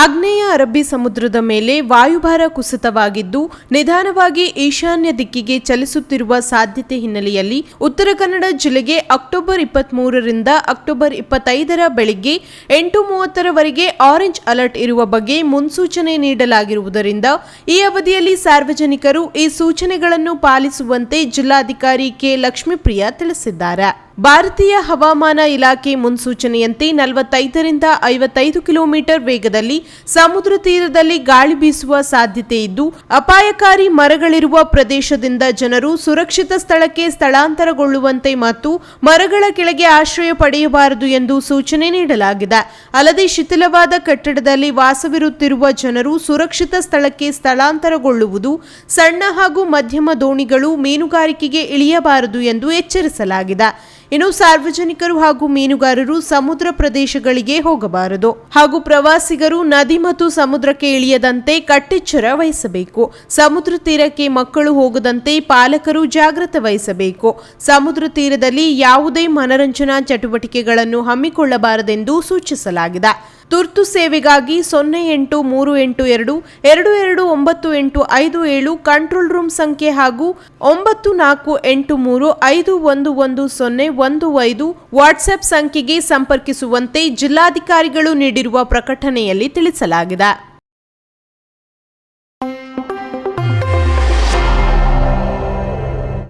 ಆಗ್ನೇಯ ಅರಬ್ಬಿ ಸಮುದ್ರದ ಮೇಲೆ ವಾಯುಭಾರ ಕುಸಿತವಾಗಿದ್ದು, ನಿಧಾನವಾಗಿ ಈಶಾನ್ಯ ದಿಕ್ಕಿಗೆ ಚಲಿಸುತ್ತಿರುವ ಸಾಧ್ಯತೆ ಹಿನ್ನೆಲೆಯಲ್ಲಿ ಉತ್ತರ ಕನ್ನಡ ಜಿಲ್ಲೆಗೆ ಅಕ್ಟೋಬರ್ ಇಪ್ಪತ್ಮೂರರಿಂದ ಅಕ್ಟೋಬರ್ ಇಪ್ಪತ್ತೈದರ ಬೆಳಿಗ್ಗೆ ಎಂಟು ಮೂವತ್ತರವರೆಗೆ ಆರೆಂಜ್ ಅಲರ್ಟ್ ಇರುವ ಬಗ್ಗೆ ಮುನ್ಸೂಚನೆ ನೀಡಲಾಗಿರುವುದರಿಂದ, ಈ ಅವಧಿಯಲ್ಲಿ ಸಾರ್ವಜನಿಕರು ಈ ಸೂಚನೆಗಳನ್ನು ಪಾಲಿಸುವಂತೆ ಜಿಲ್ಲಾಧಿಕಾರಿ ಕೆ ಲಕ್ಷ್ಮೀಪ್ರಿಯ ತಿಳಿಸಿದ್ದಾರೆ. ಭಾರತೀಯ ಹವಾಮಾನ ಇಲಾಖೆ ಮುನ್ಸೂಚನೆಯಂತೆ ನಲವತ್ತೈದರಿಂದ ಐವತ್ತೈದು ಕಿಲೋಮೀಟರ್ ವೇಗದಲ್ಲಿ ಸಮುದ್ರ ತೀರದಲ್ಲಿ ಗಾಳಿ ಬೀಸುವ ಸಾಧ್ಯತೆ ಇದ್ದು, ಅಪಾಯಕಾರಿ ಮರಗಳಿರುವ ಪ್ರದೇಶದಿಂದ ಜನರು ಸುರಕ್ಷಿತ ಸ್ಥಳಕ್ಕೆ ಸ್ಥಳಾಂತರಗೊಳ್ಳುವಂತೆ ಮತ್ತು ಮರಗಳ ಕೆಳಗೆ ಆಶ್ರಯ ಪಡೆಯಬಾರದು ಎಂದು ಸೂಚನೆ ನೀಡಲಾಗಿದೆ. ಅಲ್ಲದೆ ಶಿಥಿಲವಾದ ಕಟ್ಟಡದಲ್ಲಿ ವಾಸವಿರುತ್ತಿರುವ ಜನರು ಸುರಕ್ಷಿತ ಸ್ಥಳಕ್ಕೆ ಸ್ಥಳಾಂತರಗೊಳ್ಳುವುದು, ಸಣ್ಣ ಹಾಗೂ ಮಧ್ಯಮ ದೋಣಿಗಳು ಮೀನುಗಾರಿಕೆಗೆ ಇಳಿಯಬಾರದು ಎಂದು ಎಚ್ಚರಿಸಲಾಗಿದೆ. ಇನ್ನು ಸಾರ್ವಜನಿಕರು ಹಾಗೂ ಮೀನುಗಾರರು ಸಮುದ್ರ ಪ್ರದೇಶಗಳಿಗೆ ಹೋಗಬಾರದು. ಹಾಗೂ ಪ್ರವಾಸಿಗರು ನದಿ ಮತ್ತು ಸಮುದ್ರಕ್ಕೆ ಇಳಿಯದಂತೆ ಕಟ್ಟೆಚ್ಚರ ವಹಿಸಬೇಕು. ಸಮುದ್ರ ತೀರಕ್ಕೆ ಮಕ್ಕಳು ಹೋಗದಂತೆ ಪಾಲಕರು ಜಾಗ್ರತೆ ವಹಿಸಬೇಕು. ಸಮುದ್ರ ತೀರದಲ್ಲಿ ಯಾವುದೇ ಮನರಂಜನಾ ಚಟುವಟಿಕೆಗಳನ್ನು ಹಮ್ಮಿಕೊಳ್ಳಬಾರದೆಂದು ಸೂಚಿಸಲಾಗಿದೆ. ತುರ್ತು ಸೇವೆಗಾಗಿ ಸೊನ್ನೆ ಎಂಟು ಮೂರು ಎಂಟು ಎರಡು ಎರಡು ಎರಡು ಒಂಬತ್ತು ಎಂಟು ಐದು ಏಳು ಕಂಟ್ರೋಲ್ ರೂಮ್ ಸಂಖ್ಯೆ ಹಾಗೂ ಒಂಬತ್ತು ನಾಲ್ಕು ಎಂಟು ಮೂರು ಐದು ಒಂದು ಒಂದು ಸೊನ್ನೆ ಒಂದು ಐದು ವಾಟ್ಸ್ಆಪ್ ಸಂಖ್ಯೆಗೆ ಸಂಪರ್ಕಿಸುವಂತೆ ಜಿಲ್ಲಾಧಿಕಾರಿಗಳು ನೀಡಿರುವ ಪ್ರಕಟಣೆಯಲ್ಲಿ ತಿಳಿಸಲಾಗಿದೆ.